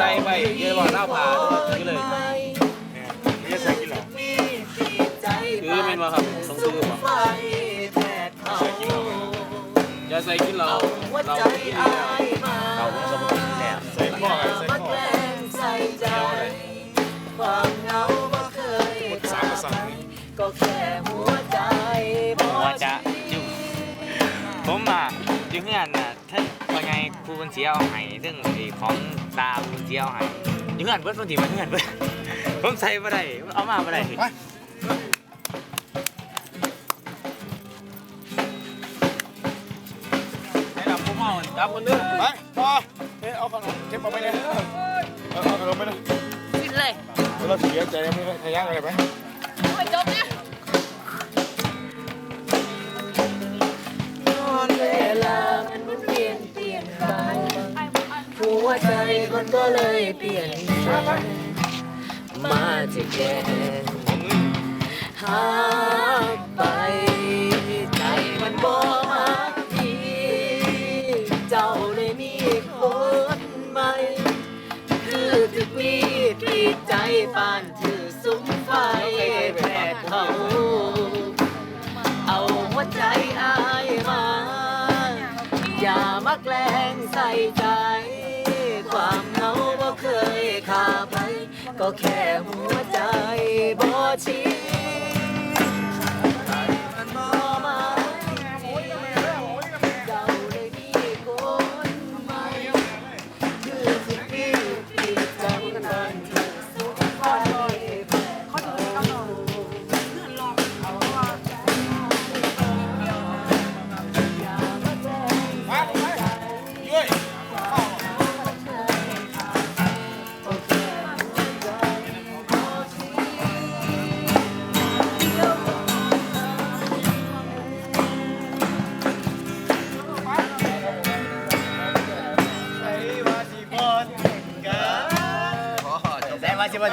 ใส่ไปเยอะว่าเล่าผ่านี่เลยนี่ใส่กินเหรอคือเป็นว่าครับต้องซื้อป่ะไฟแผดเผาอย่าใส่กินเราเราใจกินอาแล้วยมาเราต้องสมบูรณ์แล้วใส่หม้อใส่หมาม้อแกล้งใส่ใจความเหงาบ่เคยสามกระสังก็แค่หัวใจหัวจะอยู่ผมอะอยู่เพื่อนน่ะท่านว่าไงครูบัญชีเอาให้เรื่องไอ้ของ ตาครูบัญชีเอาให้อยู่เพื่อนเบิดบางทีมาเพื่อนเบิดผมใส่บ่ได้เอามาบ่ได้ไปให้ดับผมเอาดับคนเด้อไปต่อเฮ้ยเอาขนมเก็บเอาไปเลยเอาเอาขนมไปเลยกินเลยเราเสียใจไม่ขยันอะไรไหมไม่จบนะ วใจมันก็เลยเปลี่ยนไปมาจะแก่หาไปใจมันบ่มาดีเจ้าเลยมีคนใหม่คือถึกมีที่ใจปานถือซุ้มไฟแผดเผาเอาหัวใจอายมา อย่ามาแกล้งใส่ใจ ความเหงาบ่เคยขาไป ก็แค่หัวใจบ่ชิ Спасибо.